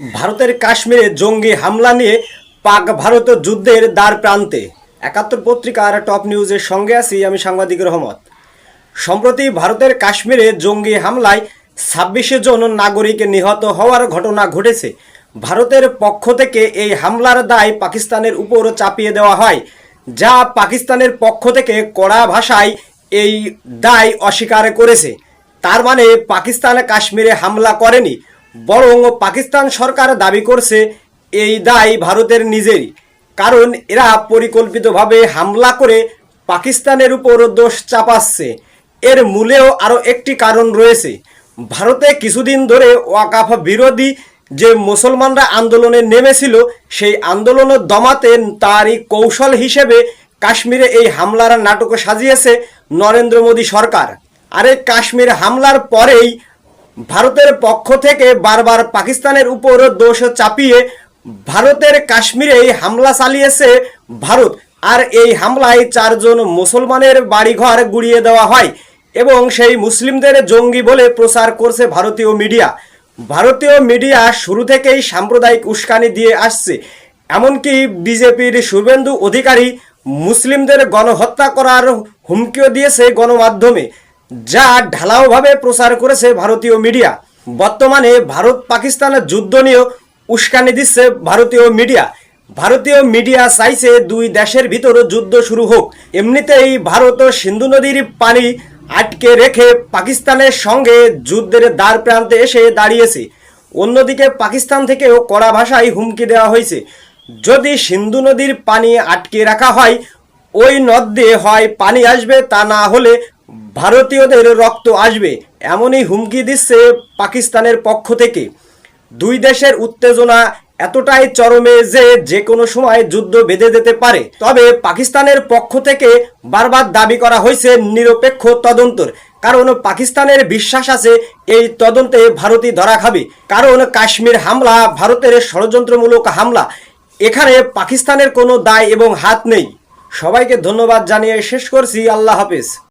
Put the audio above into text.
ভারতের কাশ্মীরে জঙ্গি হামলা নিয়ে পাক ভারত যুদ্ধের দ্বার প্রান্তে। একাত্তর পত্রিকার টপ নিউজের সঙ্গে আছি আমি সাংবাদিক রহমত। সম্প্রতি ভারতের কাশ্মীরে জঙ্গি হামলায় ছাব্বিশে জন নাগরিক নিহত হওয়ার ঘটনা ঘটেছে। ভারতের পক্ষ থেকে এই হামলার দায় পাকিস্তানের উপর চাপিয়ে দেওয়া হয়, যা পাকিস্তানের পক্ষ থেকে কড়া ভাষায় এই দায় অস্বীকার করেছে। তার মানে পাকিস্তান কাশ্মীরে হামলা করেনি বরং পাকিস্তান সরকার দাবি করছে, এই দায় ভারতের নিজেরই। কারণ এরা পরিকল্পিতভাবে হামলা করে পাকিস্তানের উপর দোষ চাপাচ্ছে। এর মূলেও আরও একটি কারণ রয়েছে। ভারতে কিছুদিন ধরে ওয়াকাফ বিরোধী যে মুসলমানরা আন্দোলনে নেমেছিল, সেই আন্দোলন দমাতে তারই কৌশল হিসেবে কাশ্মীরে এই হামলার নাটক সাজিয়েছে নরেন্দ্র মোদী সরকার। আরে কাশ্মীর হামলার পরেই ভারতের পক্ষ থেকে বারবার পাকিস্তানের উপর দোষ চাপিয়ে ভারতের কাশ্মীরে হামলা চালিয়েছে ভারত। আর এই হামলায় চারজন মুসলমানের বাড়িঘর গুড়িয়ে দেওয়া হয় এবং সেই মুসলিমদের জঙ্গি বলে প্রচার করছে ভারতীয় মিডিয়া। ভারতীয় মিডিয়া শুরু থেকেই সাম্প্রদায়িক উস্কানি দিয়ে আসছে। এমনকি বিজেপির শুভেন্দু অধিকারী মুসলিমদের গণহত্যা করার হুমকিও দিয়েছে গণমাধ্যমে। যা ঢালাওভাবে প্রচার করেছে ভারতীয় মিডিয়া। বর্তমানে ভারত পাকিস্তানের যুদ্ধ নিয়েও উস্কানি দিচ্ছে ভারতীয় মিডিয়া। ভারতীয় মিডিয়া চাইছে দুই দেশের ভিতর যুদ্ধ শুরু হোক। এমনিতেই ভারত ও সিন্ধু নদীর পানি আটকে রেখে পাকিস্তানের সঙ্গে যুদ্ধের দ্বার প্রান্তে এসে দাঁড়িয়েছে। অন্যদিকে পাকিস্তান থেকেও কড়া ভাষায় হুমকি দেওয়া হয়েছে। যদি সিন্ধু নদীর পানি আটকে রাখা হয়, ওই নদ দিয়ে হয় পানি আসবে তা না হলে ভারতীয়দের রক্ত আসবে, এমনই হুমকি দিচ্ছে পাকিস্তানের পক্ষ থেকে। দুই দেশের উত্তেজনা এতটাই চরমে যে যে কোনো সময় যুদ্ধ বেঁধে যেতে পারে। তবে পাকিস্তানের পক্ষ থেকে বারবার দাবি করা হয়েছে নিরপেক্ষ তদন্তর। কারণ পাকিস্তানের বিশ্বাস আছে, এই তদন্তে ভারতই ধরা খাবে। কারণ কাশ্মীর হামলা ভারতের ষড়যন্ত্রমূলক হামলা। এখানে পাকিস্তানের কোনো দায় এবং হাত নেই। সবাইকে ধন্যবাদ জানিয়ে শেষ করছি। আল্লাহ হাফেজ।